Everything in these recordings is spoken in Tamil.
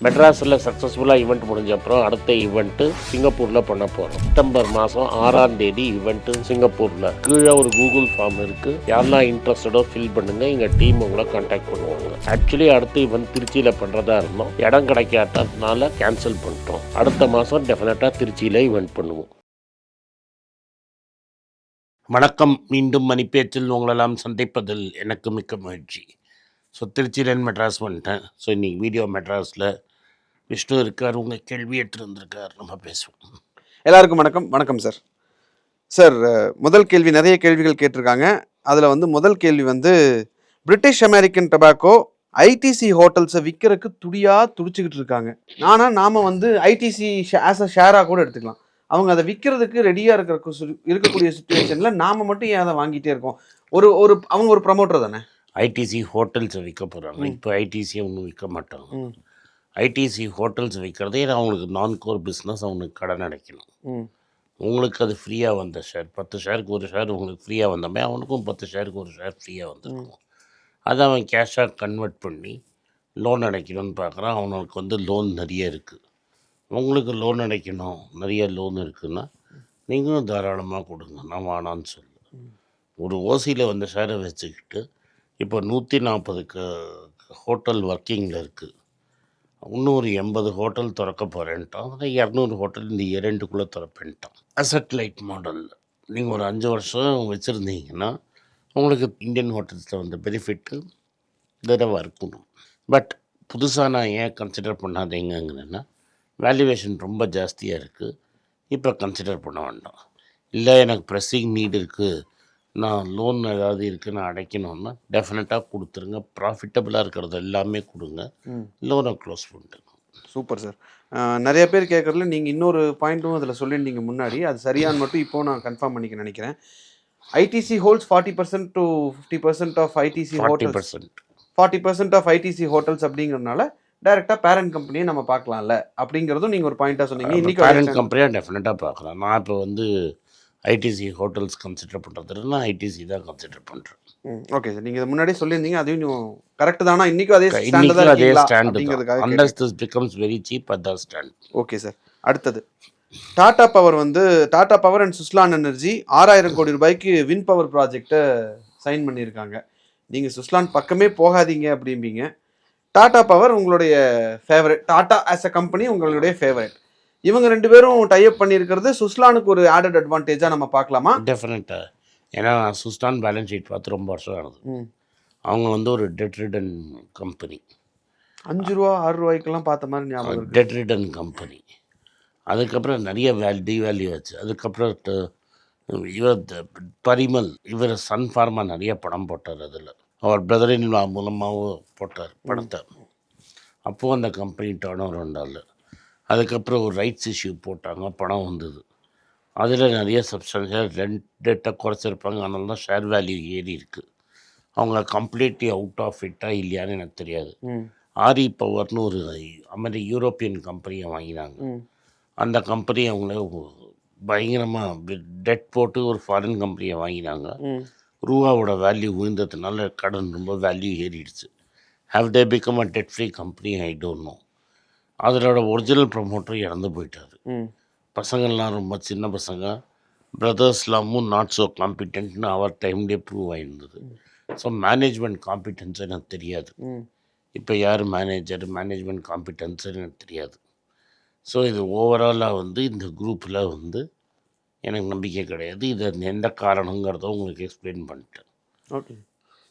மெட்ராஸில் சக்ஸஸ்ஃபுல்லாக ஈவெண்ட் முடிஞ்ச அப்புறம் அடுத்த ஈவெண்ட்டு சிங்கப்பூரில் பண்ண போகிறோம் செப்டம்பர் மாதம் ஆறாம் தேதி ஈவெண்ட்டு சிங்கப்பூரில். கீழே ஒரு கூகுள் ஃபார்ம் இருக்குது யாரெல்லாம் இன்ட்ரெஸ்டடோ ஃபில் பண்ணுங்கள் எங்கள் டீம் உங்களை கான்டாக்ட் பண்ணுவாங்க. ஆக்சுவலி அடுத்த ஈவெண்ட் திருச்சியில் பண்ணுறதா இருந்தோம். இடம் கிடைக்காததுனால கேன்சல் பண்ணிட்டோம். அடுத்த மாதம் டெஃபினட்டாக திருச்சியில் ஈவெண்ட் பண்ணுவோம். வணக்கம். மீண்டும் மணிப்பேச்சில் உங்களெல்லாம் சந்திப்பதில் எனக்கு மிக்க மகிழ்ச்சி. ஸோ திருச்சியிலேருந்து மெட்ராஸ் வந்துட்டேன். ஸோ இன்றைக்கி வீடியோ மெட்ராஸில் விஷ்ணு இருக்கார் உங்கள் கேள்வி எடுத்துருந்துருக்கார் நம்ம பேசுவோம். எல்லாருக்கும் வணக்கம். வணக்கம் சார். சார் முதல் கேள்வி நிறைய கேள்விகள் கேட்டிருக்காங்க. அதில் வந்து முதல் கேள்வி வந்து பிரிட்டிஷ் அமெரிக்கன் டொபாக்கோ ஐடிசி ஹோட்டல்ஸை விற்கிறதுக்கு துடியாக துடிச்சிக்கிட்டு இருக்காங்க. ஆனால் நாம் வந்து ஐடிசி ஆஸ் அ ஷேராக கூட எடுத்துக்கலாம். அவங்க அதை விற்கிறதுக்கு ரெடியாக இருக்கிற இருக்கக்கூடிய சுச்சுவேஷனில் நாம் மட்டும் ஏன் அதை வாங்கிட்டே இருக்கோம்? ஒரு ஒரு அவங்க ஒரு ப்ரமோட்டர் தானே? ஐடிசி ஹோட்டல்ஸை விற்க போகிறாங்க இப்போ ஐடிசியை ஒன்றும் விற்க மாட்டாங்க. ஐடிசி ஹோட்டல்ஸ் விற்கிறதே அவங்களுக்கு நான் கோர் பிஸ்னஸ் அவங்களுக்கு கடன் அடைக்கணும். உங்களுக்கு அது ஃப்ரீயாக வந்த ஷேர் பத்து ஷேருக்கு ஒரு ஷேர் உங்களுக்கு ஃப்ரீயாக வந்தமே அவனுக்கும் பத்து ஷேருக்கு ஒரு ஷேர் ஃப்ரீயாக வந்திருக்கும். அதை அவன் கேஷாக கன்வெர்ட் பண்ணி லோன் அடைக்கணும்னு பார்க்குறான். அவனுக்கு வந்து லோன் நிறைய இருக்குது உங்களுக்கு லோன் அடைக்கணும். நிறைய லோன் இருக்குன்னா நீங்களும் தாராளமாக கொடுங்க. நான் வேணான்னு சொல்லு. ஒரு ஓசியில் வந்த ஷேரை வச்சுக்கிட்டு இப்போ நூற்றி நாற்பதுக்கு ஹோட்டல் ஒர்க்கிங்கில் இருக்குது இன்னொரு எண்பது ஹோட்டல் திறக்க போகிறேன்ட்டான் அதில் இரநூறு ஹோட்டல் இந்த இரண்டுக்குள்ளே திறப்பேன்ட்டான். அசட்லைட் மாடலில் நீங்கள் ஒரு அஞ்சு வருஷம் வச்சுருந்தீங்கன்னா உங்களுக்கு இந்தியன் ஹோட்டல்ஸில் வந்த பெனிஃபிட்டு தடவாக இருக்கணும். பட் புதுசாக நான் ஏன் கன்சிடர் பண்ணாதீங்கன்னா வேல்யூவேஷன் ரொம்ப ஜாஸ்தியாக இருக்குது இப்போ கன்சிடர் பண்ண வேண்டாம். இல்லை எனக்கு ப்ரெஸ்ஸிங் நீட் இருக்குது நான் லோன் ஏதாவது இருக்குது நான் அடைக்கணும்னா டெஃபினட்டாக கொடுத்துருங்க. ப்ராஃபிட்டபுளாக இருக்கிறது எல்லாமே கொடுங்க. லோனை க்ளோஸ் பண்ணிட்டுங்க சூப்பர் சார் நிறைய பேர் கேட்குறதுல நீங்கள் இன்னொரு பாயிண்ட்டும் அதில் சொல்லியிருந்தீங்க முன்னாடி. அது சரியான்னு மட்டும் இப்போ நான் கன்ஃபார்ம் பண்ணிக்க நினைக்கிறேன். ITC holds forty percent to fifty percent of ITC hotels percent forty percent of ITC hotels அப்படிங்கிறதுனால டைரெக்டாக பேரண்ட் கம்பெனியை நம்ம பார்க்கலாம்ல. அப்படிங்கிறதும் நீங்கள் ஒரு பாயிண்ட்டாக சொன்னீங்க. இன்னைக்கு பேரண்ட் கம்பெனியாக டெஃபினட்டாக பார்க்கலாம். நான் இப்போ வந்து ஐடிசி ஹோட்டல்ஸ் கன்சிடர் பண்ணுறது நான் ஐடிசி தான் கன்சிடர் பண்ணுறேன் ஓகே சார் நீங்கள் முன்னாடியே சொல்லியிருந்தீங்க அதையும் கரெக்ட் தானா? இன்னைக்கும் அதே இருக்கீங்களா? Stand. Unless this becomes very cheap அதான் ஸ்டாண்ட் ஓகே சார் அடுத்தது. டாடா பவர் வந்து Tata power and Suzlon energy ஆறாயிரம் கோடி ரூபாய்க்கு வின் பவர் ப்ராஜெக்டை சைன் பண்ணியிருக்காங்க. நீங்கள் சுஸ்லான் பக்கமே போகாதீங்க அப்படிம்பீங்க. டாடா பவர் உங்களுடைய favourite Tata as a company உங்களுடைய ஃபேவரட் இவங்க ரெண்டு பேரும் டைப் பண்ணியிருக்கிறது சுஸ்லானுக்கு ஒரு ஆடட் அட்வான்டேஜாக நம்ம பார்க்கலாமா? டெஃபினட்டாக ஏன்னா நான் சுஸ்டான் பேலன்ஸ் ஷீட் பார்த்து ரொம்ப வருஷம் ஆனது. ம். அவங்க வந்து ஒரு டெட் ரிடன் கம்பெனி அஞ்சு ரூபா ஆறு ரூபாய்க்கெல்லாம் பார்த்த மாதிரி ஞாபகம் டெட் ரிடன் கம்பெனி அதுக்கப்புறம் நிறைய வேல் டிவேல்யூ ஆச்சு. அதுக்கப்புறம் இவர் பரிமல் இவர் சன் ஃபார்மா நிறைய படம் போட்டார் அதில். அவர் பிரதரின் மூலமாகவும் போட்டார் படத்தை. அப்போது அந்த கம்பெனி டேர்ன் ஓவர் உண்டால அதுக்கப்புறம் ஒரு ரைட்ஸ் இஷ்யூ போட்டாங்க படம் வந்தது. அதில் நிறைய சப்ஸ்டன்ஷியல் ரெண்ட் டேட்டை குறைச்சிருப்பாங்க. அதனால தான் ஷேர் வேல்யூ ஏறி இருக்குது அவங்க கம்ப்ளீட்லி அவுட் ஆஃப் இட்டாக இல்லையான்னு எனக்கு தெரியாது. ஆரி பவர்னு ஒரு அமெரி யூரோப்பியன் கம்பெனியை வாங்கினாங்க. அந்த கம்பெனி அவங்கள பயங்கரமாக டெட் போட்டு ஒரு ஃபாரின் கம்பெனியை வாங்கினாங்க. ரூபாவோட வேல்யூ விழுந்ததுனால கடன் ரொம்ப வேல்யூ ஏறிடுச்சு. Have they become a debt free company I don't know அதனோட ஒரிஜினல் ப்ரமோட்டர் இறந்து போயிட்டார். பசங்கள்லாம் ரொம்ப சின்ன பசங்க. பிரதர்ஸ்லாமும் நாட் ஸோ காம்பிட்டன்ட்னு அவர் டைம்லேயே ப்ரூவ் ஆகிருந்தது ஸோ மேனேஜ்மெண்ட் காம்பிட்டன்ஸ் எனக்கு தெரியாது. இப்போ யார் மேனேஜர் மேனேஜ்மெண்ட் காம்பிட்டன்ஸ் எனக்கு தெரியாது. ஸோ இது ஓவராலாக வந்து இந்த குரூப்பில் வந்து எனக்கு நம்பிக்கை கிடையாது. இது எந்த காரணங்கிறத உங்களுக்கு எக்ஸ்பிளைன் பண்ணிட்டேன். ஓகே.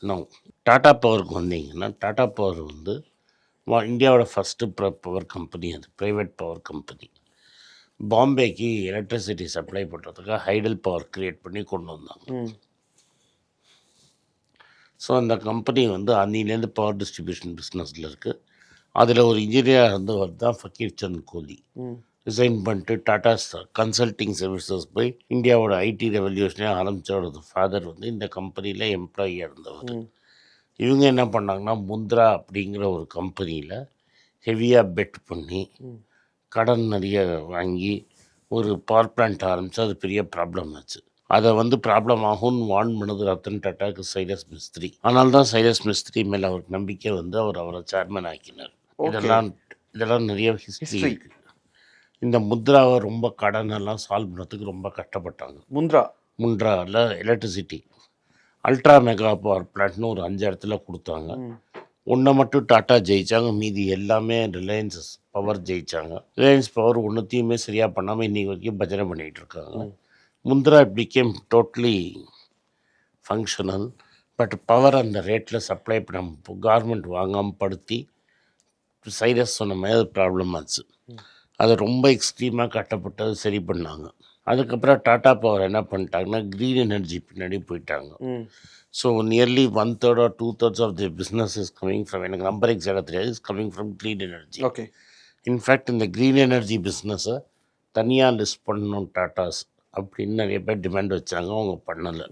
இன்னும் டாடா பவருக்கு வந்தீங்கன்னா டாடா பவர் வந்து இந்தியாவோட ஃபஸ்ட்டு பவர் கம்பெனி அது ப்ரைவேட் பவர் கம்பெனி பாம்பேக்கு எலக்ட்ரிசிட்டி சப்ளை பண்ணுறதுக்காக ஹைடல் பவர் க்ரியேட் பண்ணி கொண்டு வந்தாங்க. ஸோ அந்த கம்பெனி வந்து அன்னிலேருந்து பவர் டிஸ்ட்ரிபியூஷன் பிஸ்னஸில் இருக்குது அதில் ஒரு இன்ஜினியராக இருந்தவர் தான் ஃபக்கீர் சந்த் கோலி. ரிசைன் பண்ணிட்டு டாடா கன்சல்டிங் சர்வீசஸ் போய் இந்தியாவோட ஐடி ரெவல்யூஷனே ஆரம்பித்தவரது ஃபாதர் வந்து இந்த கம்பெனியில் எம்ப்ளாயியாக இருந்தவர். இவங்க என்ன பண்ணாங்கன்னா முந்த்ரா அப்படிங்கிற ஒரு கம்பெனியில் ஹெவியாக பெட் பண்ணி கடன் நிறைய வாங்கி ஒரு பவர் பிளான்ட் ஆரம்பித்து அது பெரிய ப்ராப்ளம் ஆச்சு. அதை வந்து ப்ராப்ளம் ஆகும்னு வார்ன் பண்ணது ரத்தன் டாட்டாக்கு சைலஸ் மிஸ்திரி. ஆனால் தான் சைலஸ் மிஸ்திரி மேலே அவருக்கு நம்பிக்கை வந்து அவர் அவரை சேர்மன் ஆக்கினார். இதெல்லாம் இதெல்லாம் நிறைய ஹிஸ்ட்ரி. இருக்குது இந்த முத்ராவை ரொம்ப கடனெல்லாம் சால்வ் பண்ணுறதுக்கு ரொம்ப கஷ்டப்பட்டாங்க. முந்த்ரா? முன்ட்ராவில் எலக்ட்ரிசிட்டி அல்ட்ரா மெகா பவர் பிளான்ட்னு ஒரு அஞ்சு இடத்துல கொடுத்தாங்க. ஒன்றை மட்டும் டாட்டா ஜெயிச்சாங்க. மீதி எல்லாமே ரிலையன்ஸ் பவர் ஜெயிச்சாங்க. ரிலையன்ஸ் பவர் ஒன்றுத்தையுமே சரியாக பண்ணாமல் இன்னைக்கு வரைக்கும் பஜனை பண்ணிகிட்டு இருக்காங்க. Mundra became totally functional but power அந்த ரேட்டில் சப்ளை பண்ண கார்மெண்ட் வாங்காமல் படுத்தி சைரஸ் சொன்ன மாதிரி ப்ராப்ளம் ஆச்சு. அது ரொம்ப எக்ஸ்ட்ரீமாக கட்டப்பட்டு அது சரி பண்ணாங்க. அதுக்கப்புறம் டாடா பவர் என்ன பண்ணிட்டாங்கன்னா க்ரீன் எனர்ஜி பின்னாடி போயிட்டாங்க. So nearly one third or two thirds of the business is coming from எனக்கு நம்பர் எக்ஸாக்டாக தெரியாது is coming from green energy okay in fact இந்த க்ரீன் எனர்ஜி பிஸ்னஸை தனியாக லிஸ்ட் பண்ணணும் டாட்டாஸ் அப்படின்னு நிறைய பேர் டிமாண்ட் வச்சாங்க அவங்க பண்ணலை.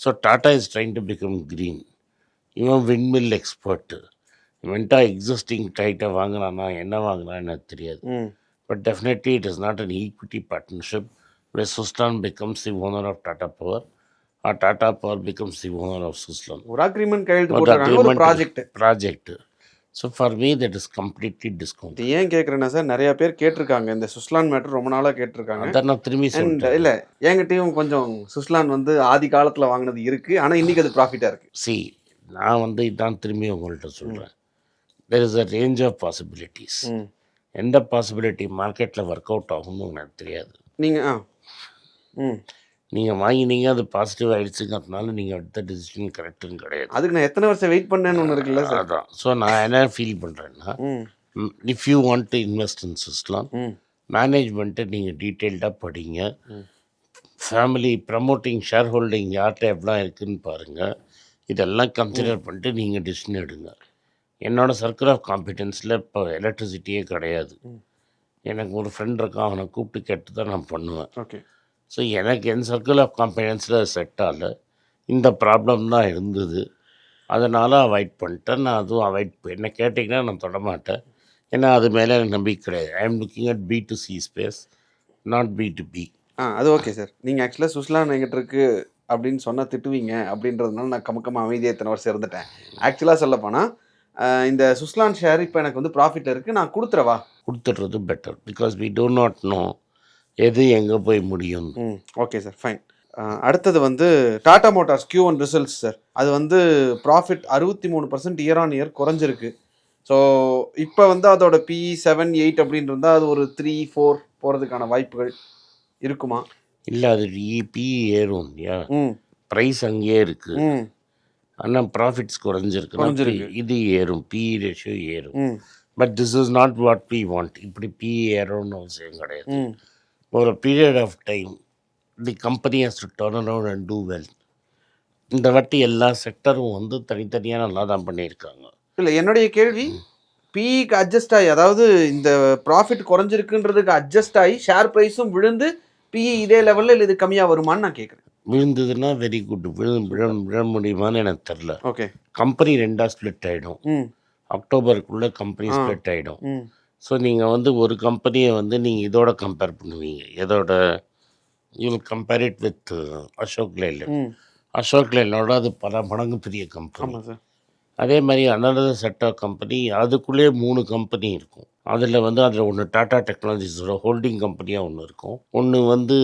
So Tata is trying to become green இவன் விண்மில் எக்ஸ்பர்ட்டு இவன்ட்டா எக்ஸிஸ்டிங் டைட்டை வாங்கினானா என்ன வாங்கினான்னு எனக்கு தெரியாது. But definitely it is not an equity partnership where Suslan becomes the owner of Tata Power. Or Tata Power becomes the owner of Suslan. ஒரு அக்ரிமெண்ட் கையெழுத்து ஒரு போட்டிருக்காங்க. ஒரு Project. So for me that is completely discounted. இது ஏன் கேட்குறேன்னா சார் நிறைய பேர் கேட்டிருக்காங்க. இந்த சுஸ்லான் மேட்டர் ரொம்ப நாளாக கேட்டிருக்காங்க. அதான் நான் திரும்பி இல்லை என்கிட்டயும் கொஞ்சம் சுஸ்லான் வந்து ஆதி காலத்தில் வாங்கினது இருக்கு. ஆனால் இன்னைக்கு அது ப்ராஃபிட்டாக இருக்கு. சி நான் வந்து இதான் திரும்பி உங்கள்கிட்ட சொல்கிறேன் there is a range of possibilities hmm. எந்த பாசிபிலிட்டி மார்க்கெட்டில் ஒர்க் அவுட் ஆகும்னு எனக்கு தெரியாது. நீங்கள் ஆ. ம். நீங்கள் வாங்கினீங்க அது பாசிட்டிவ் ஆகிடுச்சுங்கிறதுனால நீங்கள் எடுத்த டிசிஷன் கரெக்டுன்னு கிடையாது. அதுக்கு நான் எத்தனை வருஷம் வெயிட் பண்ணேன்னு ஒன்று இருக்குல்ல சார் அதான். ஸோ நான் என்ன ஃபீல் பண்ணுறேன்னா if you want to invest in Suzlon மேனேஜ்மெண்ட்டை நீங்கள் டீட்டெயில்டாக படிங்க. ஃபேமிலி ப்ரமோட்டிங் ஷேர் ஹோல்டிங் யார்கிட்ட எவ்வளோ இருக்குன்னு பாருங்கள் இதெல்லாம் கன்சிடர் பண்ணிட்டு நீங்கள் டிசிஷன் எடுங்க. என்னோட சர்க்கிள் ஆஃப் காம்பிடன்ஸில் இப்போ எலக்ட்ரிசிட்டியே கிடையாது. எனக்கு ஒரு ஃப்ரெண்ட் இருக்கான் அவனை கூப்பிட்டு கேட்டு தான் நான் பண்ணுவேன். ஓகே ஸோ எனக்கு என் சர்க்கிள் ஆஃப் காம்பிடன்ஸில் செட் ஆகல. இந்த ப்ராப்ளம் தான் இருந்தது. அதனால் அவாய்ட் பண்ணிட்டேன். நான் அதுவும் அவாய்ட் என்ன கேட்டிங்கன்னா நான் தொட மாட்டேன். ஏன்னா அது மேலே எனக்கு நம்பிக்கை கிடையாது. I am looking at B to C space not B to B ah அது ஓகே சார் நீங்கள் ஆக்சுவலாக சுஸ்லான் எங்கிட்ட இருக்கு அப்படின்னு சொன்னால் திட்டுவீங்க அப்படின்றதுனால நான் கமக்கமாக அமைதியாக இத்தனை வருஷம் இருந்துட்டேன். ஆக்சுவலாக சொல்லப்போனால் இந்த சுஸ்லான் ஷேர் இப்போ எனக்கு வந்து ப்ராஃபிட் இருக்குது நான் கொடுத்துறவா கொடுத்துட்றது better because we do not know எது எங்கே போய் முடியும் ஓகே சார் ஃபைன் அடுத்தது வந்து Tata motors Q one results sir அது வந்து ப்ராஃபிட் அறுபத்தி மூணு பர்சன்ட் இயர் ஆன் இயர் குறைஞ்சிருக்கு. ஸோ இப்போ வந்து அதோட பி செவன் எயிட் அப்படின்னு இருந்தால் அது ஒரு த்ரீ ஃபோர் போகிறதுக்கான வாய்ப்புகள் இருக்குமா? இல்லை அது இபி ஏறும் இல்லையா? ம். ப்ரைஸ் அங்கேயே இருக்குது ம். ஆனால் ப்ராஃபிட்ஸ் குறைஞ்சிருக்கு. இது ஏறும் பி ரேஷியோ ஏறும். But this is not what we want இப்படி பி ஏறும்னு அவசியம் கிடையாது. ஒரு period of time the company has to turn around and do well இந்த வாட்டி எல்லா செக்டரும் வந்து தனித்தனியாக நல்லா தான் பண்ணியிருக்காங்க. இல்லை என்னுடைய கேள்வி பிக்கு அட்ஜஸ்ட் ஆகி அதாவது இந்த ப்ராஃபிட் குறைஞ்சிருக்குன்றதுக்கு அட்ஜஸ்ட் ஆகி ஷேர் ப்ரைஸும் விழுந்து பிஇ இதே லெவலில் இல்லை இது கம்மியாக வருமான்னு நான் கேட்குறேன் விழுந்ததுன்னா வெரி குட் விழு விழ விழ முடியுமான்னு எனக்கு தெரில ஓகே கம்பெனி ரெண்டாக ஸ்ப்ளிட் ஆகிடும் அக்டோபருக்குள்ளே கம்பெனி ஸ்ப்ளிட் ஆகிடும் ஸோ நீங்கள் வந்து ஒரு கம்பெனியை வந்து நீங்கள் இதோட கம்பேர் பண்ணுவீங்க. எதோட you compare it with Ashok Leyland Ashok லேலனோட அது பல மடங்கு பெரிய கம்பெனி அதே மாதிரி அனதர் செட் ஆஃப் கம்பெனி அதுக்குள்ளேயே மூணு கம்பெனி இருக்கும். அதில் வந்து அதில் ஒன்று டாடா டெக்னாலஜிஸோட ஹோல்டிங் கம்பெனியாக ஒன்று இருக்கும். ஒன்று வந்து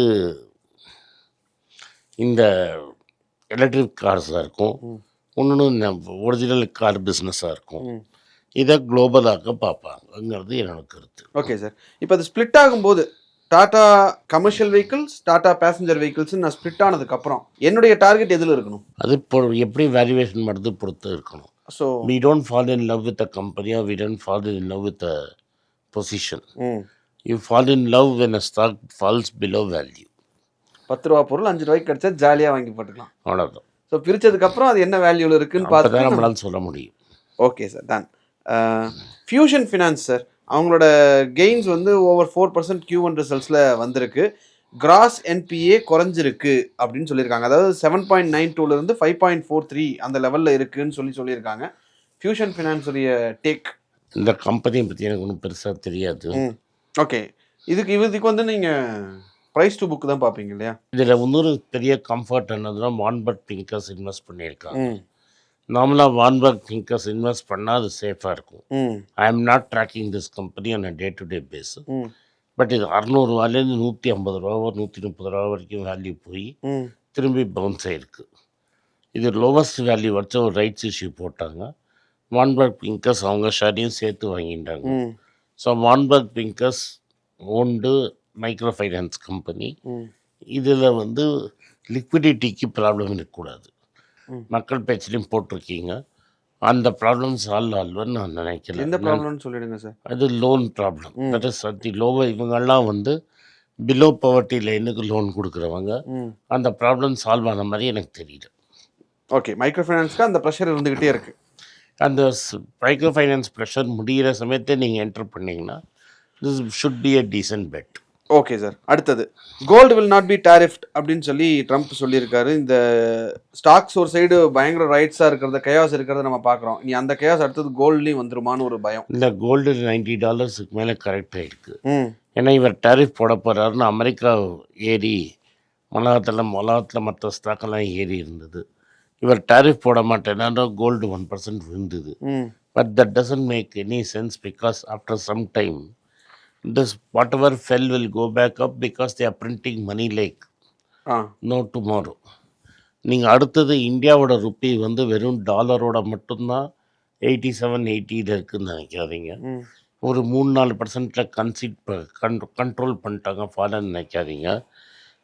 இந்த எலக்ட்ரிக் கார்ஸாக இருக்கும். ஒன்று ஒரிஜினல் கார் பிஸ்னஸாக இருக்கும். இதை குளோபலாக்க பார்ப்பாங்கங்கிறது என்னோட கருத்து. ஓகே சார் இப்போ அது ஸ்ப்ளிட் ஆகும்போது Tata commercial vehicles Tata passenger vehicles நான் ஸ்ப்ளிட் ஆனதுக்கப்புறம் என்னுடைய டார்கெட் எதில் இருக்கணும்? அது இப்போ எப்படி வேல்யூவேஷன் பண்ணுறது பொறுத்து இருக்கணும்? So fall in love with a company or we don't fall in love with a position. ம் you fall in love when a stock falls below value. பத்து ரூபா பொருள் அஞ்சு ரூபாய்க்கு கிடைச்சா ஜாலியாக வாங்கி போட்டுக்கலாம். அவ்வளோதான் ஸோ பிரிச்சதுக்கப்புறம் அது என்ன வேல்யூவில் இருக்குன்னு தான் பார்த்து நம்மளால சொல்ல முடியும். Okay sir done Fusion Finance sir அவங்களோட கெயின்ஸ் வந்து over four percent Q one ரிசல்ட்ஸில் வந்திருக்கு. கிராஸ் என்பிஏ குறைஞ்சிருக்கு அப்படின்னு சொல்லியிருக்காங்க. அதாவது செவன் பாயிண்ட் நைன் டூலேருந்து ஃபைவ் பாயிண்ட் ஃபோர் த்ரீ அந்த லெவலில் இருக்குன்னு சொல்லி சொல்லியிருக்காங்க. ஃபியூஷன் ஃபினான்ஸுடைய டேக் இந்த கம்பெனியை பற்றி எனக்கு ஒன்றும் பெருசாக தெரியாது. ஓகே இதுக்கு இதுக்கு வந்து நீங்கள் ப்ரைஸ் டு புக் தான் பார்ப்பீங்க இல்லையா? இதில் இன்னொரு பெரிய கம்ஃபர்ட் என்னதுன்னா மான்பர்ட் பிங்கர்ஸ் இன்வெஸ்ட் பண்ணியிருக்காங்க. நார்மலாக வான்பர்க் திங்கர்ஸ் இன்வெஸ்ட் பண்ணால் அது சேஃபாக இருக்கும். I am not tracking this company on a day to day basis but இது அறநூறுவாலேருந்து நூற்றி ஐம்பது ரூபா நூற்றி முப்பது ரூபா வரைக்கும் வேல்யூ போய் திரும்பி பவுன்ஸ் ஆயிருக்கு. இது லோவஸ்ட் வேல்யூ வச்ச ஒரு ரைட்ஸ் இஷ்யூ போட்டாங்க. வான்பர்க் பிங்கர்ஸ் அவங்க ஷேரையும் சேர்த்து வாங்கிட்டாங்க. ஸோ வான்பர்க் பிங்கர்ஸ் ஓண்டு மைக்ரோ ஃபைனான்ஸ் கம்பெனி இதில் வந்து லிக்விடிட்டிக்கு ப்ராப்ளம் இருக்கக்கூடாது. மக்கள் பேச்சிலையும் போட்டிருக்கீங்க. அந்த ப்ராப்ளம் சால்வ் ஆல்வன்னு நான் நினைக்கல. எந்த ப்ராப்ளம்னு சொல்லிடுங்க சார் அது லோன் ப்ராப்ளம் தட் இஸ் அத்தி லோவ இவங்கெல்லாம் வந்து பிலோ பவர்ட்டி லைனுக்கு லோன் கொடுக்குறவங்க. அந்த ப்ராப்ளம் சால்வ் ஆன மாதிரி எனக்கு தெரியல. ஓகே மைக்ரோ ஃபைனான்ஸ்க்கு அந்த ப்ரெஷர் இருந்துகிட்டே இருக்கு. அந்த மைக்ரோ ஃபைனான்ஸ் ப்ரெஷர் முடிகிற சமயத்தை நீங்கள் என்டர் பண்ணீங்கன்னா this should be a decent bet okay sir அடுத்தது. Gold will not be tariffed அப்படின்னு சொல்லி ட்ரம்ப் சொல்லியிருக்காரு. இந்த ஸ்டாக்ஸ் ஒரு சைடு பயங்கர ரைட்ஸாக இருக்கிறத கயாஸ் இருக்கிறத நம்ம பார்க்குறோம். நீ அந்த கயாஸ் அடுத்தது கோல்ட்லேயும் வந்துருமான்னு ஒரு பயம். இந்த கோல்டு நைன்டி டாலர்ஸுக்கு மேலே கரெக்ட் ஆகிருக்கு ஏன்னா இவர் டேரிஃப் போட போகிறாருன்னு அமெரிக்கா ஏறி உலகத்தில் உலகத்தில் மற்ற ஸ்டாக்கெல்லாம் ஏறி இருந்தது. இவர் டேரிஃப் போட மாட்டேன்னா கோல்டு ஒன் பர்சன்ட் விழுந்தது. But that doesn't make any sense because after some time this whatever fell will go back up because they are printing money like ah. No tomorrow நீங்கள் அடுத்தது இந்தியாவோட ருப்பி வந்து வெறும் டாலரோட மட்டும்தான் எயிட்டி செவன் எயிட்டியில் இருக்குன்னு நினைக்காதீங்க. ஒரு மூணு நாலு பர்சன்ட்டில் கன்சிட் கன் கண்ட்ரோல் பண்ணிட்டாங்க ஃபாலன் நினைக்காதீங்க.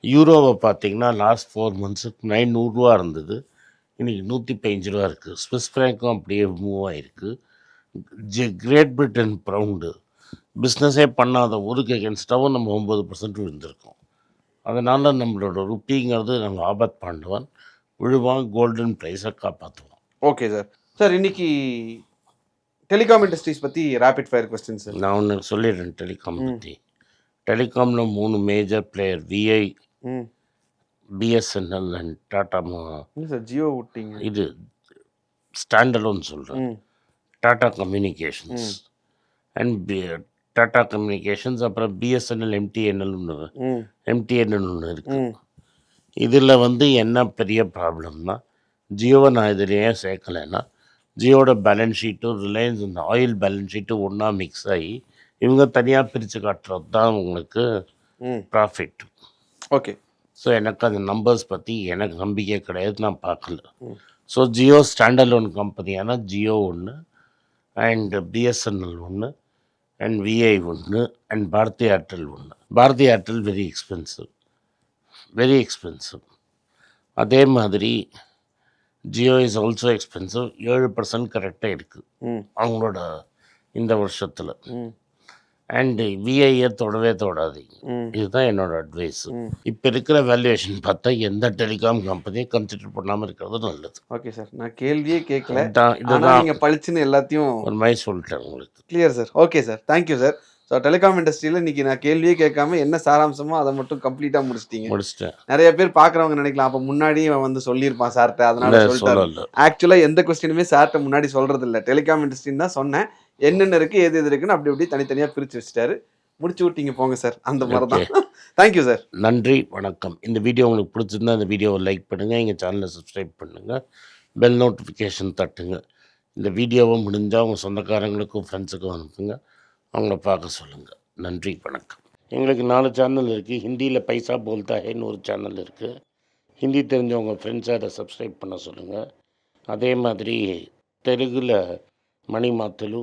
யூரோவை பார்த்தீங்கன்னா லாஸ்ட் ஃபோர் மந்த்ஸுக்கு நைன் நூறுரூவா இருந்தது. இன்றைக்கி நூற்றி பதினஞ்சு ரூபா இருக்குது ஸ்விஸ் ஃப்ராங்க்கும் அப்படியே மூவ் ஆகிருக்கு ஜெ கிரேட் பிரிட்டன் பவுண்டு பிஸ்னஸே பண்ணாத ஊருக்கு அகேன்ஸ்டாகவும் நம்ம ஒம்பது பர்சன்ட் விழுந்திருக்கோம். அதனால் நம்மளோட ருப்பிங்கிறது நம்ம ஆபத் பாண்டவன். விழுவான் கோல்டன் ப்ரைஸை காப்பாற்றுவோம் ஓகே சார் சார் இன்னைக்கு டெலிகாம் இண்டஸ்ட்ரீஸ் பற்றி ரேபிட் ஃபயர் கொஸ்டின் சார் நான் ஒன்று சொல்லிடுறேன் டெலிகாம் பற்றி டெலிகாமில் மூணு major player VI BSNL and Tata sir Jio விட்டீங்க? இது ஸ்டாண்டலோன்னு சொல்கிறேன் Tata Communications and Tata Communications அப்புறம் பிஎஸ்என்எல் எம்டிஎன்எல் ஒன்று எம்டிஎன்எல் ஒன்று இருக்குது இதில் வந்து என்ன பெரிய ப்ராப்ளம்னா ஜியோவை நான் இதில் ஏன் சேர்க்கலைன்னா ஜியோட பேலன்ஸ் ஷீட்டும் ரிலையன்ஸ் இந்த ஆயில் பேலன்ஸ் ஷீட்டும் ஒன்றா மிக்ஸ் ஆகி இவங்க தனியாக பிரித்து காட்டுறது தான் உங்களுக்கு ப்ராஃபிட் ஓகே ஸோ எனக்கு அந்த நம்பர்ஸ் பற்றி எனக்கு நம்பிக்கை கிடையாது நான் பார்க்கல. ஸோ ஜியோ ஸ்டாண்டலோன் கம்பெனியான ஜியோ ஒன்று அண்ட் பிஎஸ்என்எல் ஒன்று அண்ட் விஐ ஒன்று அண்ட் பாரதி ஏர்டெல் ஒன்று Bharti Airtel very expensive very expensive அதே மாதிரி ஜியோ இஸ் ஆல்சோ எக்ஸ்பென்சிவ் ஏழு பர்சன்ட் கரெக்டாக இருக்குது அவங்களோட இந்த வருஷத்தில். அண்டு விஐயை தொடவே தொடாதீங்க. இதுதான் என்னோட அட்வைஸ். இப்போ இருக்கிற வேல்யூவேஷன் பார்த்தா எந்த டெலிகாம் கம்பெனியும் கன்சிடர் பண்ணாமல் இருக்கிறது நல்லது. ஓகே சார் நான் கேள்வியே கேட்கல. இதுதான். நீங்கள் பளிச்சுன்னு எல்லாத்தையும் ஒரு மாதிரி சொல்லிட்டேன் உங்களுக்கு. Clear sir okay sir thank you sir so telecom இண்டஸ்ட்ரியில் இன்னைக்கு நான் கேள்வியே கேட்காம என்ன சாராம்சமோ அதை மட்டும் கம்ப்ளீட்டாக முடிச்சிட்டீங்க. முடிச்சிட்டேன். நிறைய பேர் பார்க்குறவங்க நினைக்கலாம். அப்போ முன்னாடியே அவன் வந்து சொல்லியிருப்பான் சார்கிட்ட அதனால சொல்லல. ஆக்சுவலாக எந்த கொஸ்டினுமே சார்கிட்ட முன்னாடி சொல்றது இல்லை டெலிகாம் இண்டஸ்ட்ரின்னு தான் சொன்னேன். என்னென்ன இருக்குது எது எது இருக்குன்னு அப்படி அப்படி தனித்தனியாக பிரித்து வச்சுட்டாரு. முடிச்சு விட்டீங்க போங்க சார். அந்த மாதிரி தான் தேங்க்யூ சார் நன்றி வணக்கம். இந்த வீடியோ உங்களுக்கு பிடிச்சிருந்தா இந்த வீடியோவை லைக் பண்ணுங்கள் எங்கள் சேனலை சப்ஸ்கிரைப் பண்ணுங்கள் பெல் நோட்டிஃபிகேஷன் தட்டுங்க. இந்த வீடியோவை முடிஞ்சால் உங்கள் சொந்தக்காரங்களுக்கும் ஃப்ரெண்ட்ஸுக்கும் அனுப்புங்க. அவங்கள பார்க்க சொல்லுங்கள் நன்றி வணக்கம். எங்களுக்கு நாலு சேனல் இருக்குது ஹிந்தியில் பைசா போல்தா ஹேன்னு ஒரு சேனல் இருக்குது ஹிந்தி தெரிஞ்சவங்க ஃப்ரெண்ட்ஸை அதை சப்ஸ்கிரைப் பண்ண சொல்லுங்கள் அதே மாதிரி தெலுங்கில் மணி மாத்தலு